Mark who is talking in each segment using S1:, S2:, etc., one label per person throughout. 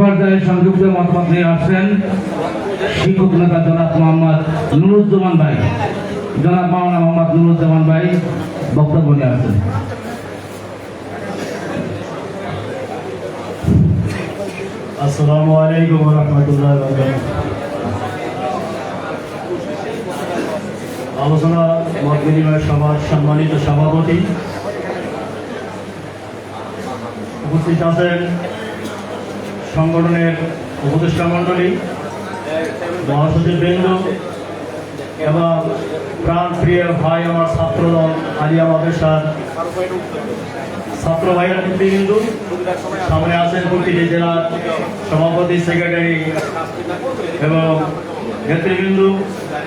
S1: পর্যায়ে সংযুক্ত মতামত নিয়ে আসছেন শিক্ষক নেতা জনাব মোহাম্মদ নুরুজ্জামান ভাই। জনাব মোহাম্মদ নুরুজ্জামান ভাই বক্তব্য নিয়ে আসছেন।
S2: আসসালামু আলাইকুম রহমতুল্লাহ আলোচনা মত বিনিময় সভার সম্মানিত সভাপতি উপস্থিত আছেন সংগঠনের উপদেষ্টা মণ্ডলী, মহাসচিব বৃন্দ এবং প্রাণ প্রিয় ভাই আমার ছাত্রদল আলিয়া মাদ্রাসার ছাত্র ভাইয়ের নেতৃবৃন্দু, সামনে আছেন প্রতিটি জেলার সভাপতি সেক্রেটারি এবং নেতৃবৃন্দ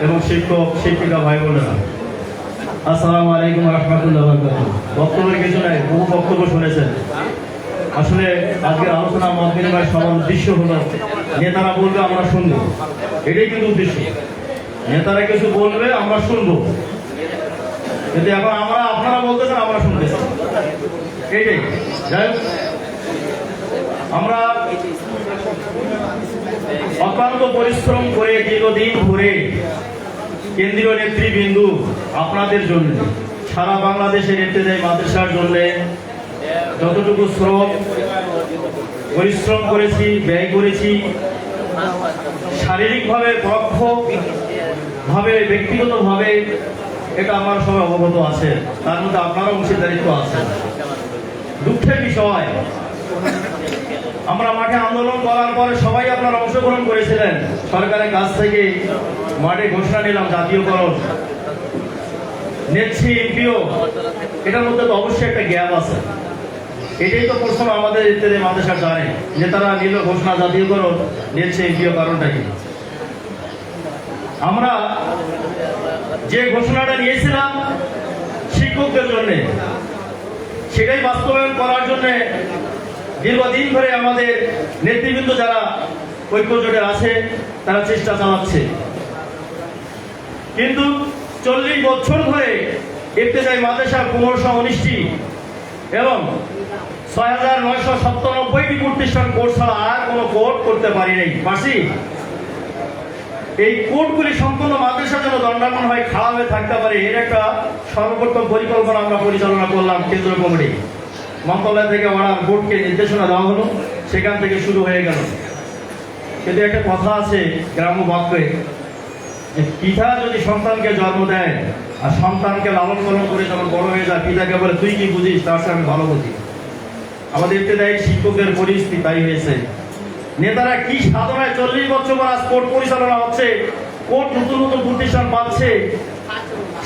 S2: এবং শিক্ষক, শিক্ষিকা ভাই বোনেরা। আসসালামু আলাইকুম রহমতুল্লাহ বক্তব্যের কিছু নাই, বহু বক্তব্য শুনেছেন। আসলে আজকের আলোচনা মত বিনিময় সবার উদ্দেশ্য হলো, নেতারা বলবে, আমরা শুনব। এটাই কিন্তু উদ্দেশ্য। নেতারা কিছু বলবে, আমরা শুনব। কিন্তু এখন আমরা, আপনারা বলতেছেন আমরা শুনতেছি এইটাই যাই আমরা অক্লান্ত পরিশ্রম করে দীর্ঘদিন ধরে কেন্দ্রীয় নেতৃবৃন্দু আপনাদের জন্য, সারা বাংলাদেশের নেতৃত্বে মাদ্রাসার জন্য যতটুকু শ্রম পরিশ্রম করেছি, ব্যয় করেছি, শারীরিকভাবে পরোক্ষ ভাবে ব্যক্তিগতভাবে এটা আমার সবাই অবগত আছে। তার মধ্যে আপনারও অংশীদারিত্ব আছে। দুঃখের বিষয়, আমরা মাঠে আন্দোলন করার পরে সবাই আপনারা অংশগ্রহণ করেছিলেন। সরকারের কাছ থেকে মাঠে ঘোষণা নিলাম, জাতীয়করণ। নেছি এমপিও, এটার মধ্যে তো অবশ্যই একটা গ্যাপ আছে। এটাই তো প্রশ্ন আমাদের ইত্যাদি মাদ্রাসা জানে, যে তারা নিল ঘোষণা জাতীয়করণ নিচ্ছে এমপিও কারণটা কি? আমরা যে ঘোষণাটা নিয়েছিলাম শিক্ষকদের জন্য, সেটাই বাস্তবায়ন করার জন্য দীর্ঘদিন ধরে আমাদের নেতৃবৃন্দ যারা ঐক্য জোটের আছে, তারা চেষ্টা চালাচ্ছে। কিন্তু চল্লিশ বছর ধরে ইফতেজাই মাদ্রাসা পুনর্সহ উনিশটি এবং ছয় হাজার নয়শো সপ্তানব্বইটি প্রতিষ্ঠান কোর্স ছাড়া আর কোনো কোর্ট করতে পারি নাই। এই কোর্টগুলি সম্পূর্ণ মাদ্রাসা যেন দণ্ডাপন হয় থাকতে পারে। একটা পরিকল্পনা আমরা পরিচালনা করলাম কেন্দ্র মন্ত্রণালয় থেকে সেখান থেকে শুরু হয়ে গেল। কিন্তু একটা কথা আছে গ্রাম্য বাক্যে, যে পিতা যদি সন্তানকে জন্ম দেয় আর সন্তানকে লালন পালন করে যখন বড় হয়ে যায়, পিতাকে বলে, তুই কি বুঝিস? তার সাথে আমি ভালো বুঝি। আমাদের ইত্যাদি শিক্ষকদের পরিস্থিতি তাই হয়েছে। নেতারা কি সাধনায় চল্লিশ বছর আজ কোর্ট পরিচালনা হচ্ছে, কোর্ট নতুন নতুন প্রতিষ্ঠান পাচ্ছে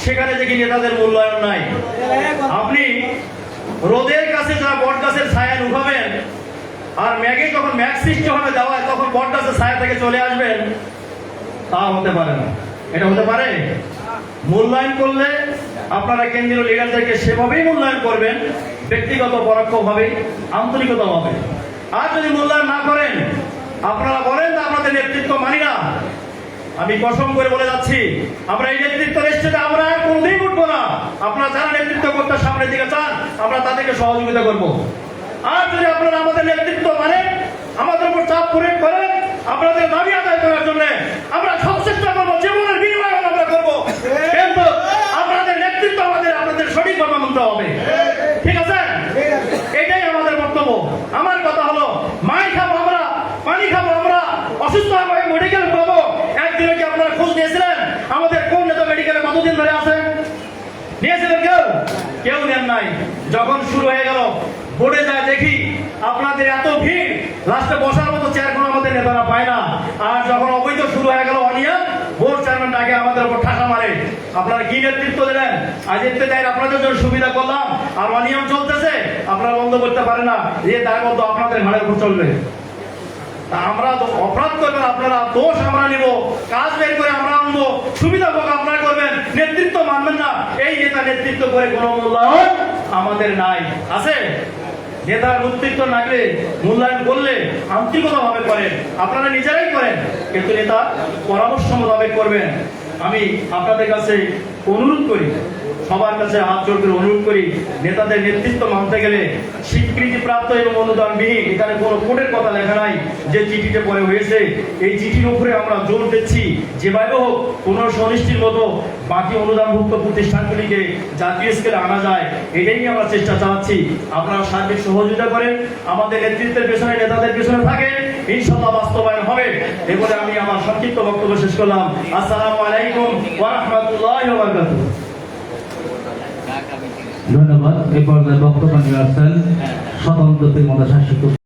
S2: সেখানে দেখি নেতাদের মূল্যায়ন নাই। আপনি রোদের কাছে যা বট ছায়া উঠাবেন আর ম্যাগে যখন ম্যাগ সৃষ্টি হবে দেওয়ায় তখন বট গাছের ছায়া থেকে চলে আসবেন, তা হতে পারে না। এটা হতে পারে? মূল্যায়ন করলে আপনারা কেন্দ্রীয় লিডারদেরকে সেভাবেই মূল্যায়ন করবেন, ব্যক্তিগত পরোক্ষভাবে, আন্তরিকতাভাবে। আর যদি মূল্যায়ন না করেন, আপনারা বলেন আপনাদের নেতৃত্ব মানি না। আমি কসম করে বলে যাচ্ছি, আমরা এই নেতৃত্ব স্টেজে আমরা কোনদিন উঠবো না। আপনারা যারা নেতৃত্ব করতে সামনের দিকে চান, আমরা তাদেরকে সহযোগিতা করব। আর যদি আপনারা আমাদের নেতৃত্ব মানেন, আমাদের উপর চাপ প্রয়োগ করেন, আপনাদের দাবি আদায় করার জন্য আমরা সব চেষ্টা করব জীবনের বিনিময় আমরা করব কিন্তু আপনাদের নেতৃত্ব আমাদের আপনাদের সঠিকভাবে মানতে হবে ঠিক আছে এটাই আমাদের বক্তব্য আমার কথা হলো মাই খাব আমরা পানি খাব আমরা অসুস্থ হব মেডিকেল পাবো একদিনে কি আপনারা খোঁজ নিয়েছিলেন আমাদের কোন নেতা মেডিকেলে কতদিন ধরে আছে নিয়েছিলেন কেউ? কেউ নেন নাই। যখন শুরু হয়ে গেল, বোর্ডে যায় দেখি আপনাদের এত ভিড়, লাস্টে বসার মতো চেয়ার কোনো আমাদের নেতারা পায় না। আর যখন অবৈধ শুরু হয়ে গেল অনিয়া বোর্ড চেয়ারম্যান ডাকে আমাদের উপর ঠাসা মারে। আপনারা কি নেতৃত্ব দিলেন? আজ দেয় আপনাদের জন্য সুবিধা করলাম। আর অনিয়ম চলতেছে, আপনারা বন্ধ করতে পারে না। এ তার মতো আপনাদের ঘাড়ের উপর চলবে। তা আমরা তো অপরাধ করবেন, আপনারা দোষ আমরা নিব, কাজ বের করে আমরা আনব, সুবিধা ভোগ আপনারা করবেন, নেতৃত্ব মানবেন না। এই নেতা নেতৃত্ব করে কোনো মূল্যায়ন আমাদের নাই। আছে? নেতার নেতৃত্ব নাগলে মূল্যায়ন করলে আন্তরিকতা ভাবে করেন, আপনারা নিজেরাই করেন, কিন্তু নেতা পরামর্শ মোতাবেক করবেন। আমি আপনাদের কাছে অনুরোধ করি সবার কাছে হাত জোর করে অনুরোধ করি, নেতাদের নেতৃত্ব মানতে গেলে স্বীকৃতিপ্রাপ্ত এবং অনুদানবিহীন, এখানে কোনো কোর্টের কথা লেখা নাই যে চিঠিতে পরে হয়েছে। এই চিঠির উপরে আমরা জোর দিচ্ছি, যেভাবে হোক পনেরোশো উনিশটির মতো বাকি অনুদানভুক্ত প্রতিষ্ঠানগুলিকে জাতীয় স্কেলে আনা যায়, এটাই নিয়ে আমরা চেষ্টা চালাচ্ছি। আপনারা সার্বিক সহযোগিতা করেন, আমাদের নেতৃত্বের পেছনে নেতাদের পেছনে থাকেন ইনশাল্লাহ বাস্তবায়ন হবে। এ বলে আমি আমার সংক্ষিপ্ত বক্তব্য শেষ করলাম। আসসালামু আলাইকুম ওয়া রাহমাতুল্লাহি ওয়া বারাকাতুহু।
S1: ধন্যবাদ। এ পর্যায়ে বক্তব্য নিয়ে আসছেন স্বতন্ত্র মাদ্রাসা শিক্ষক